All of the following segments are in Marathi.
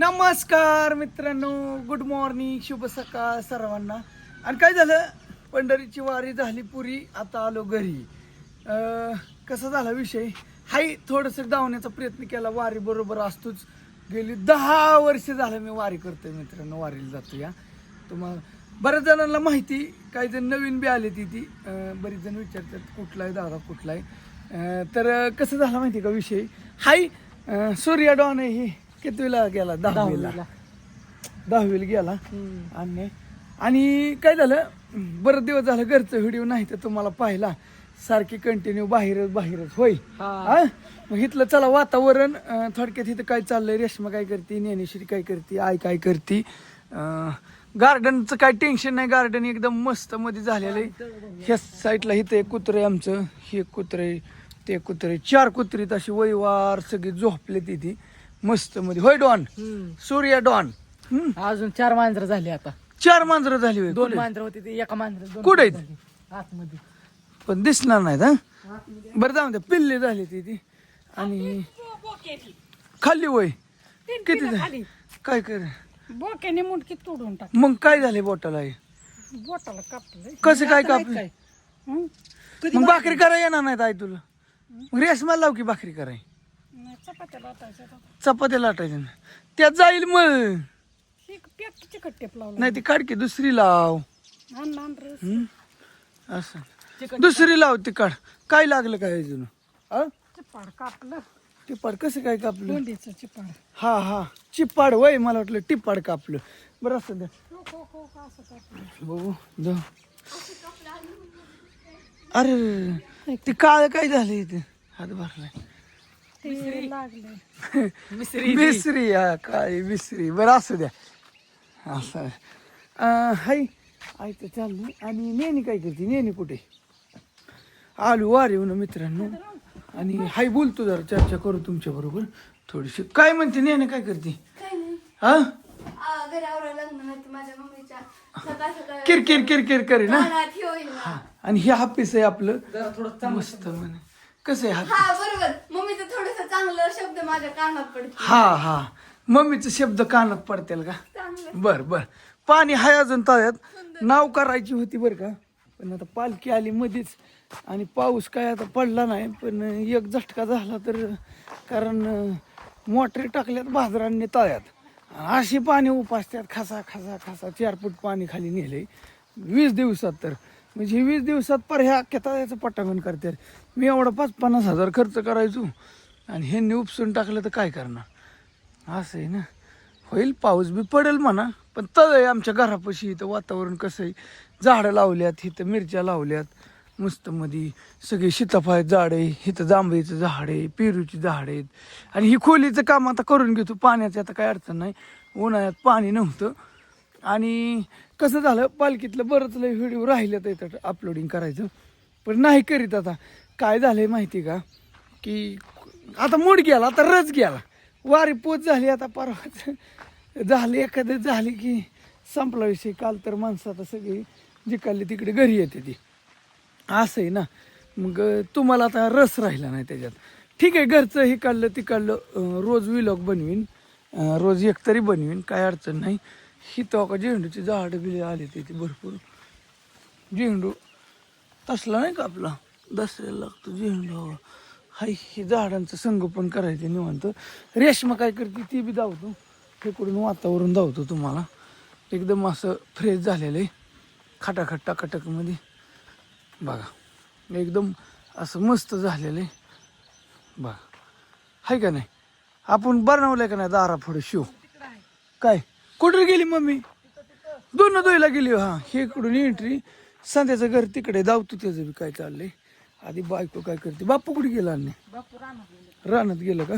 नमस्कार मित्रांनो गुड मॉर्निंग शुभ सकाळ सर्वांना. आणि काय झालं? पंढरीची वारी झाली पुरी आता आलो घरी. कसा झाला विषय? हाय थोडंसं धावण्याचा प्रयत्न केला वारी बरोबर असतोच. गेली दहा वर्ष झालं मी वारी करतोय मित्रांनो वारीला जातो या तुम्हाला बऱ्याच जणांना माहिती काही जण नवीन बी आले ती ती. बरेच जण विचारतात कुठला आहे दादा कुठला आहे तर कसं झालं माहिती का विषय? हाय सूर्या डॉन आहे कितवीला गेला दहावीला. दहावीला. गेला. आणि आणि काय झालं? बरेच दिवस झालं घरचं व्हिडिओ नाही तर तुम्हाला पाहिला. सारखी कंटिन्यू बाहेरच बाहेरच. होय. हा? मग इथलं चला वातावरण अं, थोडक्यात इथं काय चाललंय? रेश्मा काय करते? ज्ञानेश्वरी काय करते? आई काय करते? गार्डनचं काय टेन्शन नाही. गार्डन एकदम मस्त मध्ये झालेलं आहे. ह्या साईडला इथं एक कुत्र आहे आमचं. हे कुत्र ते कुत्रे चार कुत्रीत अशी वैवार सगळी झोपले तिथे मस्त मध्ये. होय डॉन? सूर्या डॉन? हम्म. अजून चार मांजरं झाली आता. चार मांजरं झाली होय. दोन कुठे? मांजरं होती ती एका मांजर कुठे आहेत? आतमध्ये. पण दिसणार नाहीत हा? बरं जाऊ दे. पिल्ले झाली ती ती. आणि खाल्ली वय. किती झाली? काय कर? बोक्याने मुंडकी तोडून टाक. मग काय झाले बोटाला हे? बोटाला कापलं कसं काय कापलं? मग भाकरी करा येणार नाहीत आई तुला. मग रेशमाला लाव की भाकरी कराय चपात्या लाटायच्या चपात्या लाटायच्या. ना त्यात जाईल मग ही पेटची कट्टेप लावला. नाही ती काढ की दुसरी लाव. आण आण रस हम्म? असं. दुसरी लाव ती काढ. काय लागलं काय अजून? हा चिपाड कापलं. टिपाड कसं काय कापलं? दोंडीचं चिपाड. हा हा. चिपाड वय मला वाटलं टिपाड कापलं. बरं असं द्या. हो हो हो असं कापलं. बघू जाऊ अरे ते काळ काय झालं इथे? हात भरलाय. लागले. मिसरी हा काळी मिसरी. बरं असू द्या. असं. हाय. आई तर चालली. आणि नेहमी काय करते? नेहमी कुठे? आलू वारे येऊन मित्रांनो. आणि हाय बोलतो जरा चर्चा करू तुमच्या बरोबर. थोडीशी. काय म्हणते? नेहमी काय करते? हा? किरकिर किरकिर करे ना? हे ना. आणि हे हापीस आहे आपलं. मस्त म्हणे. कसं आहे हा बरोबर. मम्मीचं थोडस चांगलं शब्द माझ्या कानात पडतो हा हा. मम्मीचं शब्द कानात पडतील का? चांगलं. बर बर. पाणी हाय अजून तळ्यात. नाव करायची होती बरं का? पण आता पालखी आली मध्येच. आणि पाऊस काय आता पडला नाही पण एक झटका झाला तर कारण मोटरी टाकल्यात बाजारांनी तळ्यात. अशी पाणी उपासतात. खसा खसा खसा. चार फूट पाणी खाली नेले वीस दिवसात तर. म्हणजे वीस दिवसात पर ह्या अख्ख्या तळ्याचं पटांगण करते. मी एवढा पाच पन्नास हजार खर्च करायचो. आणि ह्यांनी उपसून टाकलं तर काय करणार? असं आहे ना. होईल पाऊस बी पडेल म्हणा पण तळ आहे आमच्या घरापाशी इथं वातावरण कसं आहे? झाडं लावल्यात इथं मिरच्या लावल्यात मस्त मध्ये सगळे सीताफळ झाड आहे इथं जांभळीचं झाड आहे पेरूची झाड आहेत. आणि ही खोलीचं काम आता करून घेतो पाण्याची आता काय अडचण नाही. उन्हाळ्यात पाणी नव्हतं. आणि कसं झालं? पालखीतलं बरंच लय व्हिडिओ राहिलं तर इथं अपलोडिंग करायचं. पण नाही करीत आता. काय झालं आहे माहिती का? की आता मूड गेला आता रच गेला. वारी पोच झाली आता परवाच. झाली एखादं झाली की संपला विषय. काल तर माणसं आता सगळी जिकाली तिकडे घरी येते ती. असं आहे ना. मग तुम्हाला आता रस राहिला नाही त्याच्यात. ठीक आहे घरचं हे काढलं ती काढलं रोज विलॉग बनवीन. रोज एक तरी बनवीन काय अडचण नाही. ही तो का झेंडूची झाडं बिले आले तिथे भरपूर. झेंडू तसला नाही का आपला? दसऱ्याला लागतो झेंडू हाय हे झाडांचं संगोपन करायचं निवांत. रेशमा काय करते ती बी धावतो इकडून वातावरण धावतो तुम्हाला. एकदम असं फ्रेश झालेलं आहे. खटाखट टाकाटकमध्ये बघा एकदम असं मस्त झालेलं आहे. बघा. हाय का नाही? आपण बनवलंय का नाही दारा पुढे शिव काय? कुठं गेली मम्मी? दोन दोयला गेली हा. हे इकडून एंट्री संध्याचं घर तिकडे धावतो त्याचं बी काय चाललंय. आधी बायको काय करते? बापू कुठे गेला नाही रानात गेलं का?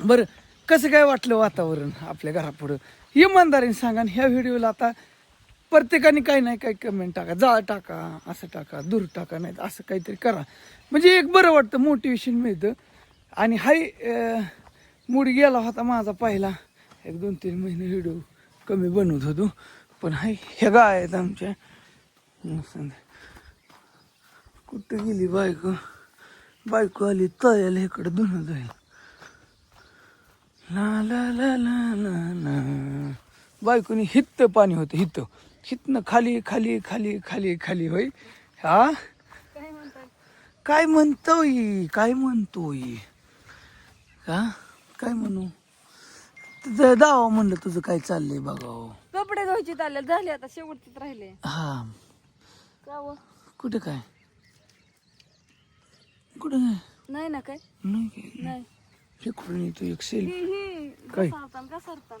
बरं कसं काय वाटलं वातावरण आपल्या घरापुढं? इमानदारीने सांगा आणि ह्या व्हिडिओला आता प्रत्येकाने काही नाही काही कमेंट टाका. जाळ टाका असं टाका दूर टाका नाही तर असं काहीतरी करा. म्हणजे एक बरं वाटतं मोटिवेशन मिळतं. आणि हाय मूड गेला होता माझा पहिला. एक दोन तीन महिने व्हिडिओ कमी बनवत होतो. पण हाय ह्या गाय आहेत आमच्या. कुठं गेली बायको? बायको आली तळ्याला इकडं धुणं जाईल. ला ला ला ला ला ला. बायकोनी हित्त पाणी होतं हित्त. हितनं खाली खाली खाली खाली खाली होय. हा? काय म्हणतोय? काय म्हणतोय? का काय म्हणू? तुझं दावा म्हणलं तुझं काय चाललंय बघाव कपडे धुवायचे चालले झाले आता शेवटचेच राहिले. हा. का? कुठे काय? कुठे काय? नाही ना काय? नाही काय? नाही. इकडून येतो एक सेल ही ही. काय? घसरतान घसरतान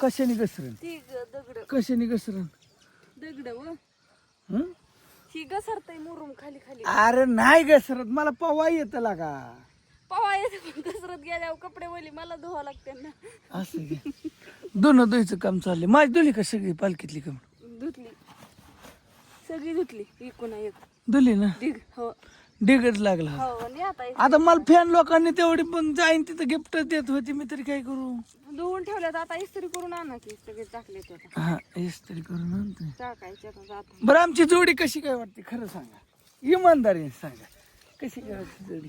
कशाने घसरण? ती ग- दगड. कशाने घसरण? दगड व. हं? ही घसरताय मुरुम खाली खाली. अरे नाही घसरत. मला पवा येत लागा पवा येते पण घसरत गेल्यावर कपडे वली मला धुवा लागते ना. असं घे दोन दोईचं काम चाललंय. माझी दोली का सगळी पालखीतली काम धुतली. सगळी धुतली एकूण एक. दोली ना? दिग हो. डिगच लागला. हो आणि आता आता मला फॅन लोकांनी तेवढी पण जाईन तिथं गिफ्ट देत होती मी तरी काय करू? धुवून ठेवल्यात आता इस्त्री करून आणा की सगळे टाकले आता. हा हेच तरी करून आणतोय टाकायचे आता जात. बरं आमची जोडी कशी काय वाटते? खरं सांगा. इमानदारीने सांगा. कशी काय वाटते जोडी?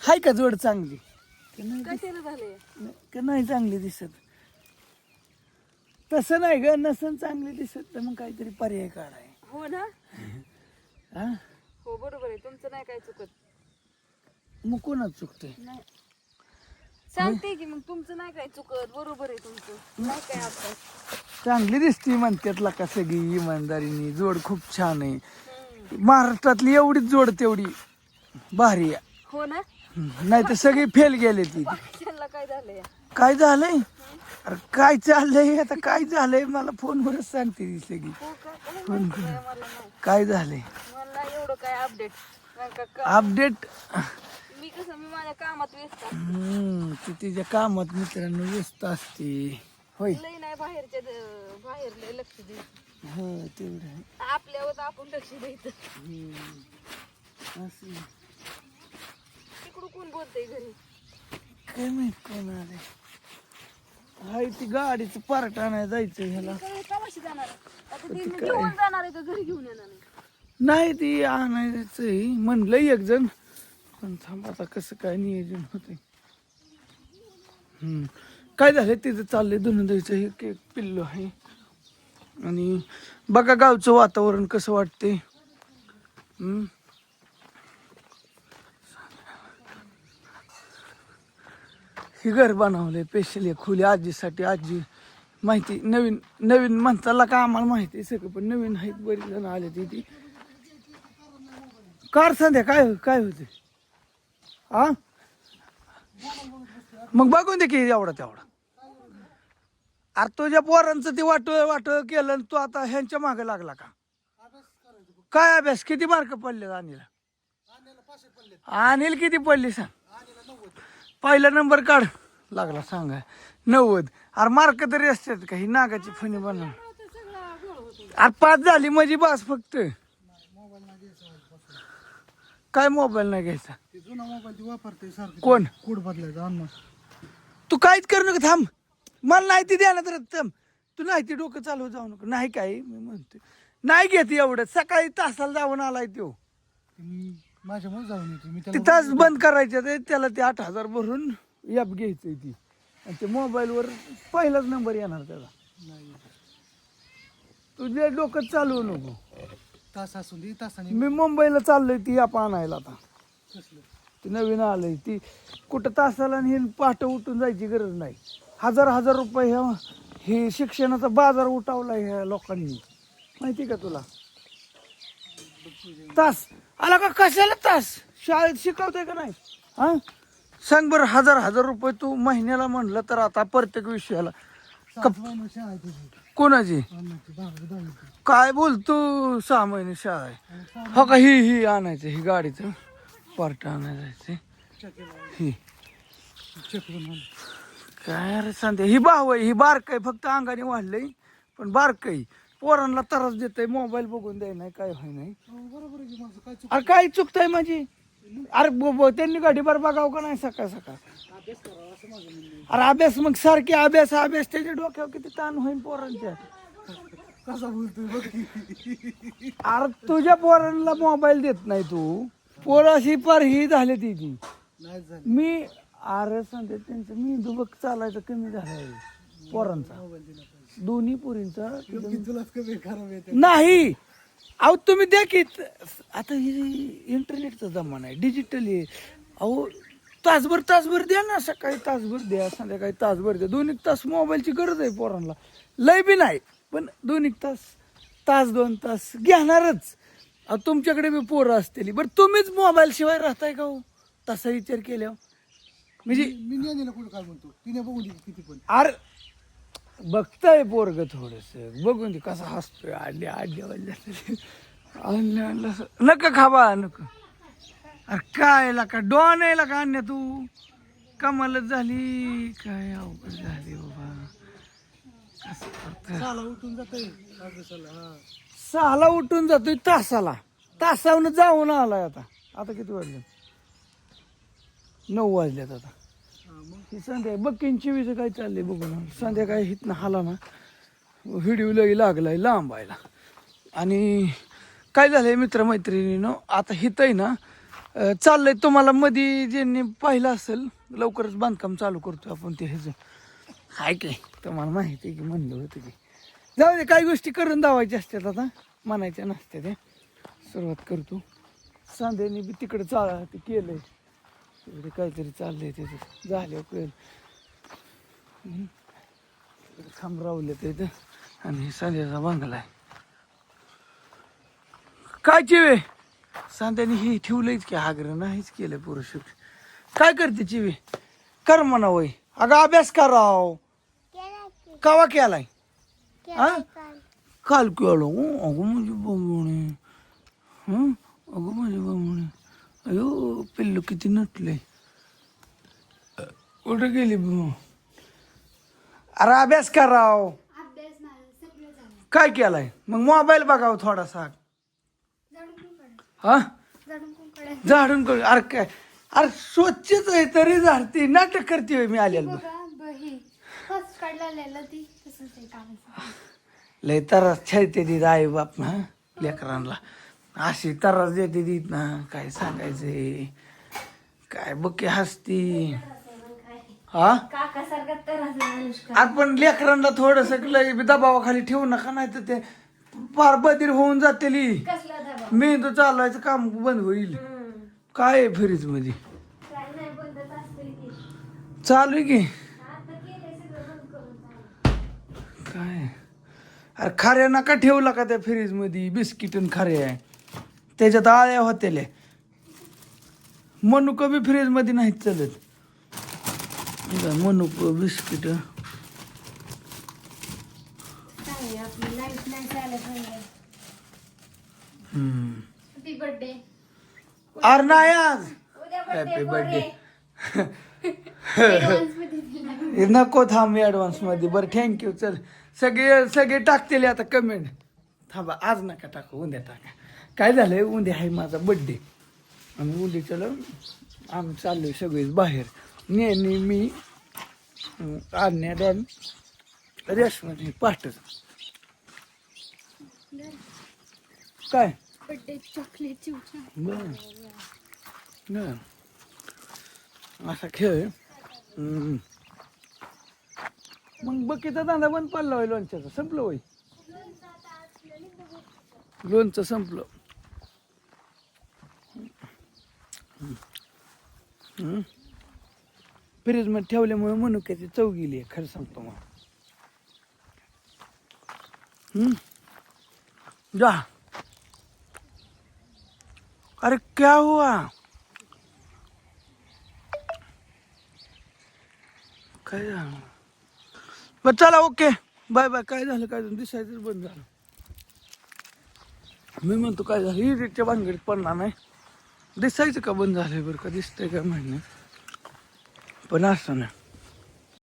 हाय का जोड चांगली? का नाही कशाला झाले नाही- का नाही चांगली दिसत. तसं नाही ग नसन चांगली दिसत तर मग काहीतरी पर्याय काढाय. हो ना? हा? हो बरोबर आहे. तुमचं नाही काय चुकत. मग कोणाच चुकतंय? नाही. सांगते की मग तुमचं नाही काय चुकत. बरोबर आहे तुमचं. नाही काय आता चांगली दिसती म्हणतात का सगळी इमानदारीने. जोड खूप छान आहे. महाराष्ट्रातली एवढीच जोड तेवढी भारी आहे. हो ना? नाही तर सगळी फेल गेले ती. काय झालंय? काय झालंय? अरे काय चाललंय? आता काय झालंय? मला फोनवरच सांगते ती सगळी. हो काय माहिती नाही मला नाही. काय झालंय? मला एवढं काय अपडेट नाही का का- अपडेट मी कसं मी माझ्या कामात व्यस्त. हम्म ती तिच्या कामात मित्रांनो व्यस्त असते. होय. नाही बाहेरच्या द- बाहेर लय लक्ष द्यायचं हो तेवढं आहे. आपल्यावर आपण लक्ष द्यायचं. असं तिकडून कोण बोलतंय घरी? काय माहीत कोण आले हाय ती गाडीचं पार्ट आणायला जायचं ह्याला. काय कवाशी जाणार आता ती घेऊन जाणार आहे का घरी घेऊन येणार नाही नाही ती आणायचंय. म्हणलं एक जण पण थांब आता कसं काय नियोजन हम्म. काय झालं तिथं चाललंय दोन द्यायचं एक एक पिल्लो आहे. आणि बघा गावचं वातावरण कसं वाटते हम्म. हे घर बनवलंय स्पेशली खुली आजीसाठी आजी माहिती नवीन नवीन म्हणताला का आम्हाला माहिती आहे सगळं पण नवीन आहेत बरीच जण आले तिथे कार संध्या काय काय होते? हा मग बघून दे की एवढा तेवढा. अरे तुझ्या पोरांचं ते वाट वाट केलं आणि तू आता ह्यांच्या मागे लागला का? काय अभ्यास किती मार्क पडले अनिल अनिल किती पडली सांग? पहिला नंबर काढ. लागला सांगा नव्वद. अरे मार्क तरी असतात का? ही नागाची फणी बनव अरे पाच झाली माझी बास फक्त. काय मोबाईल नाही घ्यायचा? जुना मोबाईल वापरते कोण? कोड बदलायचा अन्न तू काहीच करू नका थांब. मला नाही ती द्यायला तर थांब. तू नाही ती डोकं चालू जाऊ नको. नाही काय मी म्हणते नाही घेत एवढं. सकाळी तासाला जाऊन आलाय तो माझ्यामुळे जाऊन येते. मी ती त्याला तास बंद करायचं ते त्याला ते आठ हजार भरून ॲप घ्यायचंय ती. आणि ते मोबाईलवर पहिलाच नंबर येणार त्याला नाही. तुझे डोकं चालवू नको. तास असून दे तासाने. मी मुंबईला चाललोय ती ॲप आणायला आता. कसलं? ती नवीन आलंय ती कुठं तासाला आणि हे पहाटे उठून जायची गरज नाही. हजार हजार रुपये ह्या हे शिक्षणाचा बाजार उठावला ह्या लोकांनी. माहिती का तुला? तास. आला का कशाला तास? शाळेत शिकवतोय का नाही? हा? सांग बरं हजार हजार रुपये तू महिन्याला म्हणलं तर आता प्रत्येक विषयाला. कोणाची? काय बोलतो? सहा महिने शाळा आहे. हो का? ही ही आणायचं ही गाडीचं. पार्ट आणायचं ही. काय रे सांगते? ही भाव आहे ही बारक आहे. फक्त अंगाने वाढलंय पण बारक आहे. पोरांना त्रास देत मोबाईल बघून द्याय नाही काय होय नाही. बरोबर आहे की माझं काय चुक अरे काय चुकतंय माझी? अरे ब- ब- त्यांनी गाडीभर बघावं का नाही सकाळ सकाळ? अरे अभ्यास मग सारखे अभ्यास अभ्यास त्याच्या डोक्यावर किती ताण होईल पोरांच्या. कसा बोलतोय बघ की. अरे तुझ्या पोरांना मोबाईल देत नाही तू. पोराशी पार ही झाली तिची. नाही झालं. मी अरे सांगते त्यांचं मेंदू बघ चालायचं कमी झालाय. पोरांचा. दोन्ही पोरींचा तुलाच येते नाही. अहो तुम्ही द्या की. आता हे इंटरनेटचा जमाना आहे. डिजिटल आहे अहो तासभर तासभर द्या ना. सकाळी तासभर द्या संध्याकाळी तासभर द्या. दोन एक तास मोबाईलची गरज आहे पोरांना. लय बी नाही. पण दोन एक तास तास दोन तास घेणारच. अहो तुमच्याकडे बी पोरं असतील. बरं तुम्हीच मोबाईल शिवाय राहताय का हो? तसा विचार केल्यावर. म्हणजे मी नेलेला कुठं काय म्हणतो? तिने बघून किती पण. अरे बघताय पोरग थोडस. बघून ते कसा हसतोय. आडले वाजले आणलं आणलं. नका खाबा नका. अरे काय का डॉन आहे का अन्य तू? कमालच झाली. काय अवघड झाली बाबा. कसं करतोय? साला उठून जातोय. अभ्यासाला हा. सहाला उठून जातोय तासाला. तासावनं जाऊन आलाय आता. आता किती वाजले? नऊ वाजल्यात आता. मग ही संध्याकाळी बक्कींची विज काय चाललंय बघू ना संध्याकाळी हिथनं हाला ना व्हिडिओ लई लागलाय लांबायला. आणि काय झालंय मित्रमैत्रिणीनं आता हिथं आहे ना चाललंय तुम्हाला मध्ये ज्यांनी पाहिलं असेल लवकरच बांधकाम चालू करतो आपण ते ह्याचं हाय की तुम्हाला माहिती आहे की म्हणलं होतं की. जाऊ दे काही गोष्टी करून दावायच्या असतात आता. म्हणायच्या नसत्या त्या. सुरुवात करतो. सांध्याने बी तिकडे चा ते आहे इकडे काहीतरी चाललंय तिथं झाल्यावर कळेल हम्म. तिकडे खांब रावले इथं आणि हे सांध्याचा बांगला आहे. काय चिवे? सांध्याने हे ठेवलंयच की आग्रह नाहीच केलं पुरुष. काय करते चिवे? कर म्हणा वय. अगं अभ्यास कराव कवा केलाय? हा? काल केलो. अगं म्हणजे बमणे अगं म्हणजे बमणे अयो पिल्लू किती नटले. कुठं गेली बुवा? अरे अभ्यास कराव काय केलाय? मग मोबाईल बघाव थोडासा. हा? झाडून कर. अरे काय? अरे स्वच्छच आहे तरी झाडती. नाटक करते मी आलेलं लय तरास छळते ती आई बाप ना लेकरांना. अशी तरास देते तीत ना काय सांगायचंय काय बके हसती. हा? आपण लेकरांना थोडस लय दबावाखाली ठेवू नका नाही तर ते फार बधीर होऊन जातेली. मेंदू चालवायचं काम बंद होईल. काय फ्रीजमध्ये चालू आहे की? काय? अरे खाऱ्या नका ठेवला का त्या फ्रीजमध्ये बिस्किट आणि खाऱ्या त्याच्यात आळ्या होतेल्या मनुक बी फ्रीजमध्ये नाहीत चालत. मनुक बिस्किट. अरे नाही आज. Happy birthday advance. नको थांब ॲडव्हान्समध्ये. बरं थँक्यू चल सगळे सगळे टाकतील आता कमेंट थांबा आज नका टाकू उद्या टाका. काय झालंय? उद्या आहे माझा बड्डे आणि उद्या चलो आम्ही चाललोय सगळेच बाहेर. नेहमी मी आज्ञा डॉन रेशमी पाठच. काय? चॉकलेट बर. असा खेळ. मग बकीचा धंदा बंद पडला होय लोणच्याचा. संपलं होय? लोणचं संपलं. फ्रीजमध्ये ठेवल्यामुळे मनुक्याची चव गेली आहे खरं सांगतो मग हम्म. जा. अरे क्या हुआ? काय झालं? मग चला ओके. Bye bye. काय झालं काय झालं? दिसायचं बंद झालं. मी म्हणतो काय झालं? इरिटच्या भानगडीत पडणार नाही. दिसायचं का बंद झालंय बरं का? दिसतंय का माहिती नाही. पण असं नाही.